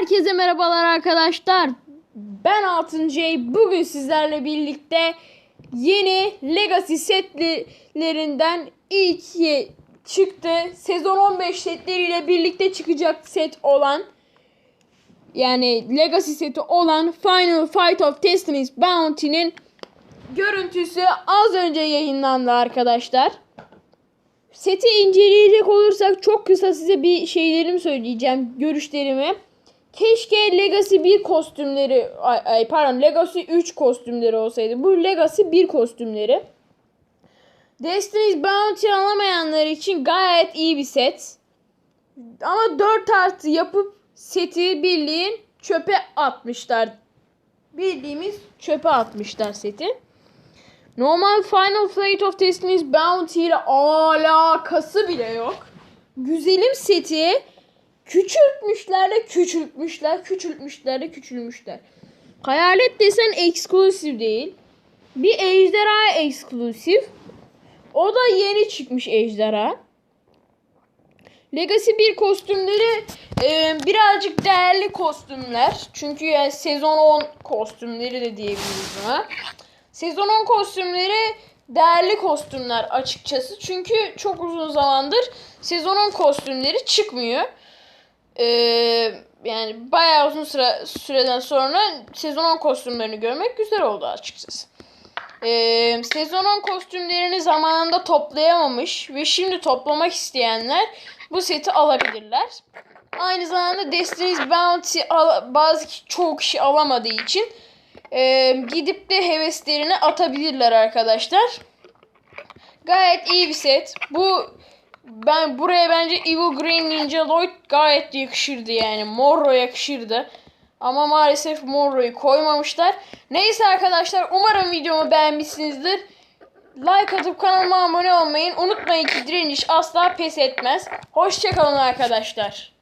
Herkese merhabalar arkadaşlar. Ben Altıncay. Bugün sizlerle birlikte yeni Legacy setlerinden ilk çıktı. Sezon 15 setleriyle birlikte çıkacak set olan yani Legacy seti olan Final Fight of Destiny's Bounty'nin görüntüsü az önce yayınlandı arkadaşlar. Seti inceleyecek olursak çok kısa size bir şeylerimi söyleyeceğim, görüşlerimi. Keşke Legacy 1 kostümleri, ay, ay pardon Legacy 3 kostümleri olsaydı. Bu Legacy 1 kostümleri. Destiny's Bounty alamayanlar için gayet iyi bir set. Ama 4 artı yapıp seti bildiğin çöpe atmışlar. Bildiğimiz çöpe atmışlar seti. Normal Final Flight of Destiny's Bounty ile alakası bile yok. Güzelim seti küçültmüşler de küçültmüşler, küçültmüşler de küçülmüşler. Hayalet desen eksklusif değil. Bir ejderha eksklusif. O da yeni çıkmış ejderha. Legacy 1 kostümleri e, birazcık değerli kostümler. Çünkü yani sezon 10 kostümleri de diyebiliriz buna. Sezon 10 kostümleri değerli kostümler açıkçası. Çünkü çok uzun zamandır sezon 10 kostümleri çıkmıyor. Ee, yani bayağı uzun süre, süreden sonra sezon 10 kostümlerini görmek güzel oldu açıkçası. Ee, sezon 10 kostümlerini zamanında toplayamamış ve şimdi toplamak isteyenler bu seti alabilirler. Aynı zamanda Destiny's Bounty bazı çoğu kişi alamadığı için e, gidip de heveslerini atabilirler arkadaşlar. Gayet iyi bir set. Bu ben buraya bence Evil Green Ninja Lloyd gayet yakışırdı yani. Morro yakışırdı. Ama maalesef Morro'yu koymamışlar. Neyse arkadaşlar umarım videomu beğenmişsinizdir. Like atıp kanalıma abone olmayı unutmayın ki direniş asla pes etmez. Hoşçakalın arkadaşlar.